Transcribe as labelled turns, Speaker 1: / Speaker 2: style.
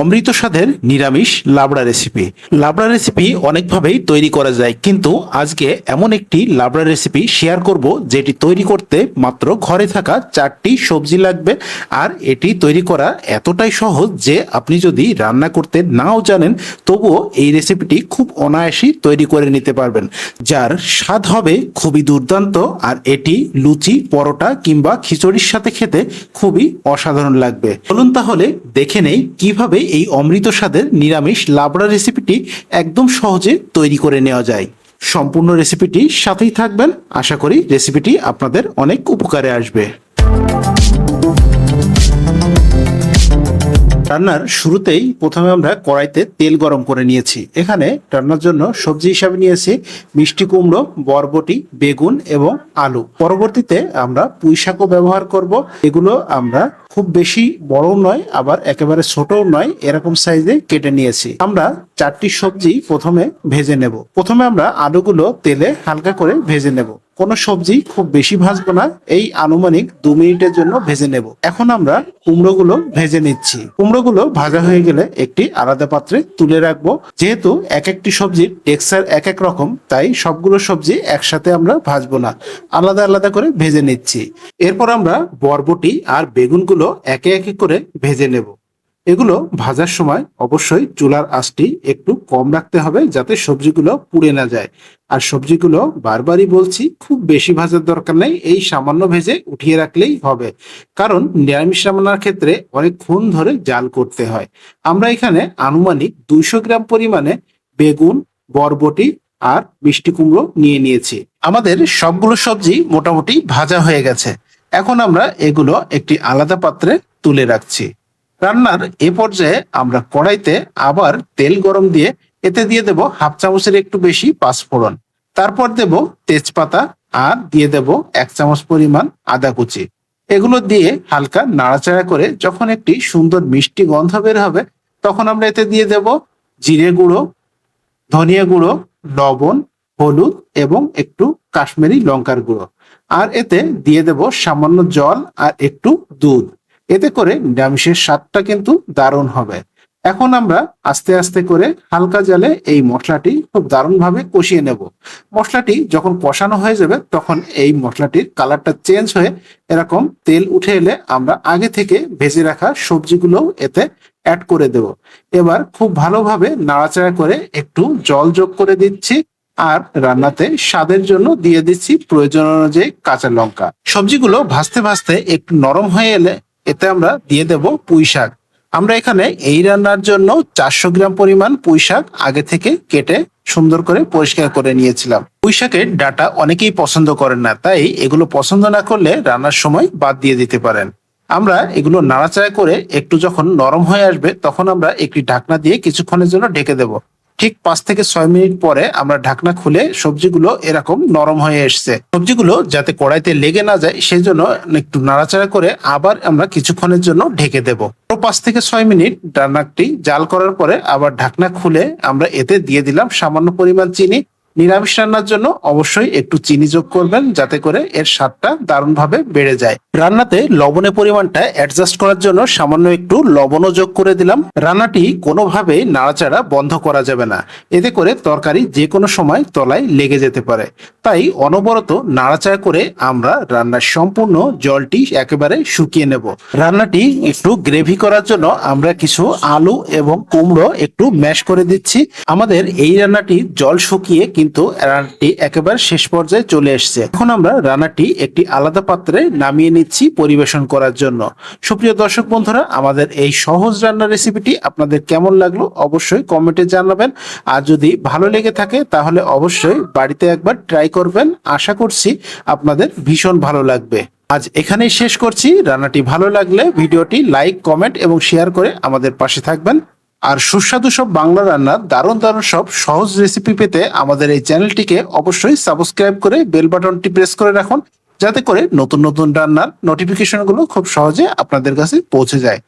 Speaker 1: অমৃত স্বাদের নিরামিষ লাবড়া রেসিপি লাবড়া রেসিপি অনেকভাবেই তৈরি করা যায়, কিন্তু আজকে এমন একটি লাবড়া রেসিপি শেয়ার করব যেটি তৈরি করতে মাত্র ঘরে থাকা চারটি সবজি লাগবে, আর এটি তৈরি করা এতটাই সহজ যে আপনি যদি রান্না করতে নাও জানেন, তবুও এই রেসিপিটি খুব অনায়াসই তৈরি করে নিতে পারবেন, যার স্বাদ হবে খুবই দুর্দান্ত, আর এটি লুচি, পরোটা কিংবা খিচুড়ির সাথে খেতে খুবই অসাধারণ লাগবে। চলুন তাহলে দেখে নেই কীভাবে এই অমৃত স্বাদের নিরামিষ লাবড়া রেসিপিটি একদম সহজে তৈরি করে নেওয়া যায়। সম্পূর্ণ রেসিপিটি সাথেই থাকবেন। আশা করি রেসিপিটি আপনাদের অনেক উপকারে আসবে। রান্নার শুরুতেই প্রথমে আমরা কড়াইতে তেল গরম করে নিয়েছি। এখানে রান্নার জন্য সবজি হিসাবে নিয়েছি মিষ্টি কুমড়ো, বরবটি, বেগুন এবং আলু। পরবর্তীতে আমরা পুঁই শাকও ব্যবহার করব। এগুলো আমরা খুব বেশি বড় নয়, আবার একেবারে ছোটও নয়, এরকম সাইজে কেটে নিয়েছি। আমরা চারটি সবজি প্রথমে ভেজে নেব। প্রথমে আমরা আলুগুলো তেলে হালকা করে ভেজে নেব। কোনো সবজি খুব বেশি ভাজবো না, এই আনুমানিক দু মিনিটের জন্য ভেজে নেব। এখন আমরা কুমড়োগুলো ভেজে নিচ্ছি। কুমড়োগুলো ভাজা হয়ে গেলে একটি আলাদা পাত্রে তুলে রাখব। যেহেতু এক একটি সবজির টেক্সচার এক এক রকম, তাই সবগুলো সবজি একসাথে আমরা ভাজবো না। আলাদা আলাদা করে ভেজে নিচ্ছি। এরপর আমরা বরবটি আর বেগুনগুলো একে একে করে ভেজে নেব। এগুলো ভাজার সময় অবশ্যই চুলার আঁচটি একটু কম রাখতে হবে যাতে সবজিগুলো পুড়ে না যায়। আর সবজিগুলো বারবারই বলছি, খুব বেশি ভাজার দরকার নেই, এই সামান্য ভেজে উঠিয়ে রাখলেই হবে। কারণ নিরামিষ রান্নার ক্ষেত্রে অনেকক্ষণ ধরে জাল করতে হয়। আমরা এখানে আনুমানিক দুইশো গ্রাম পরিমাণে বেগুন, বরবটি আর মিষ্টি কুমড়ো নিয়ে নিয়েছি। আমাদের সবগুলো সবজি মোটামুটি ভাজা হয়ে গেছে। এখন আমরা এগুলো একটি আলাদা পাত্রে তুলে রাখছি। রান্নার এ পর্যায়ে আমরা কড়াইতে আবার তেল গরম দিয়ে এতে দিয়ে দেব হাফ চামচের একটু বেশি পাঁচফোড়ন। তারপর দেব তেজপাতা আর দিয়ে দেব এক চামচ পরিমাণ আদা কুচি। এগুলো দিয়ে হালকা নাড়াচাড়া করে যখন একটি সুন্দর মিষ্টি গন্ধ বের হবে, তখন আমরা এতে দিয়ে দেব জিরে গুঁড়ো, ধনিয়া গুঁড়ো, লবণ, হলুদ এবং একটু কাশ্মীরি লঙ্কার গুঁড়ো। আর এতে দিয়ে দেব সামান্য জল আর একটু দুধ। এতে করে নিরামিষের স্বাদটা কিন্তু দারুণ হবে। এখন আমরা আস্তে আস্তে করে হালকা জালে এই মশলাটি খুব দারুণভাবে কষিয়ে নেব। মশলাটি যখন কষানো হয়ে যাবে, তখন এই মশলাটির কালারটা চেঞ্জ হয়ে এরকম তেল উঠে এলে আমরা আগে থেকে ভেজে রাখা সবজিগুলো এতে অ্যাড করে দেব। এবার খুব ভালোভাবে নাড়াচাড়া করে একটু জল যোগ করে দিচ্ছি আর রান্নাতে স্বাদের জন্য দিয়ে দিচ্ছি প্রয়োজন অনুযায়ী কাঁচা লঙ্কা। সবজিগুলো ভাজতে ভাজতে একটু নরম হয়ে এলে এতে আমরা দিয়ে দেব পুঁই শাক। আমরা এখানে এই রান্নার জন্য চারশো গ্রাম পরিমাণ পুঁই শাক আগে থেকে কেটে সুন্দর করে পরিষ্কার করে নিয়েছিলাম। পুঁই শাকের ডাটা অনেকেই পছন্দ করেন না, তাই এগুলো পছন্দ না করলে রান্নার সময় বাদ দিয়ে দিতে পারেন। আমরা এগুলো নাড়াচাড়া করে একটু যখন নরম হয়ে আসবে, তখন আমরা একটি ঢাকনা দিয়ে কিছুক্ষণের জন্য ঢেকে দেব। ঠিক পাঁচ থেকে ছয় মিনিট পরে আমরা ঢাকনা খুলে সবজিগুলো এরকম নরম হয়ে এসছে। সবজিগুলো যাতে কড়াইতে লেগে না যায়, সেই জন্য একটু নাড়াচাড়া করে আবার আমরা কিছুক্ষণের জন্য ঢেকে দেবো। পাঁচ থেকে ছয় মিনিট রান্নাটি জাল করার পরে আবার ঢাকনা খুলে আমরা এতে দিয়ে দিলাম সামান্য পরিমাণ চিনি। নিরামিষ রান্নার জন্য অবশ্যই একটু চিনি যোগ করবেন, যাতে করে এর স্বাদটা দারুণভাবে বেড়ে যায়। রান্নাতে লবণের পরিমাণটা অ্যাডজাস্ট করার জন্য সামান্য একটু লবণও যোগ করে দিলাম। রান্নাটি কোনোভাবে নাড়াচাড়া বন্ধ করা যাবে না। এতে করে তরকারি যে কোনো সময় তলায় লেগে যেতে পারে। তাই অনবরত নাড়াচাড়া করে আমরা রান্নার সম্পূর্ণ জলটি একেবারে শুকিয়ে নেব। রান্নাটি একটু গ্রেভি করার জন্য আমরা কিছু আলু এবং কুমড়ো একটু ম্যাশ করে দিচ্ছি। আমাদের এই রান্নাটি জল শুকিয়ে কিন্তু রান্নাটি একেবারে শেষ পর্যায়ে চলে এসছে। এখন আমরা রান্নাটি একটি আলাদা পাত্রে নামিয়ে নিচ্ছি পরিবেশন করার জন্য। সুপ্রিয় দর্শক বন্ধুরা, আমাদের এই সহজ রান্নার রেসিপিটি আপনাদের কেমন লাগল অবশ্যই কমেন্টে জানাবেন। আর যদি ভালো লেগে থাকে, তাহলে অবশ্যই বাড়িতে একবার ট্রাই করবেন। আশা করছি আপনাদের ভীষণ ভালো লাগবে। আজ এখানেই শেষ করছি। রান্নাটি ভালো লাগলে ভিডিওটি লাইক, কমেন্ট এবং শেয়ার করে আমাদের পাশে থাকবেন। আর সুস্বাদু সব বাংলা রান্নার দারুণ দারুণ সব সহজ রেসিপি পেতে আমাদের এই চ্যানেলটিকে অবশ্যই সাবস্ক্রাইব করে বেল বাটনটি প্রেস করে রাখুন, যাতে করে নতুন নতুন রান্নার নোটিফিকেশনগুলো খুব সহজে আপনাদের কাছে পৌঁছে যায়।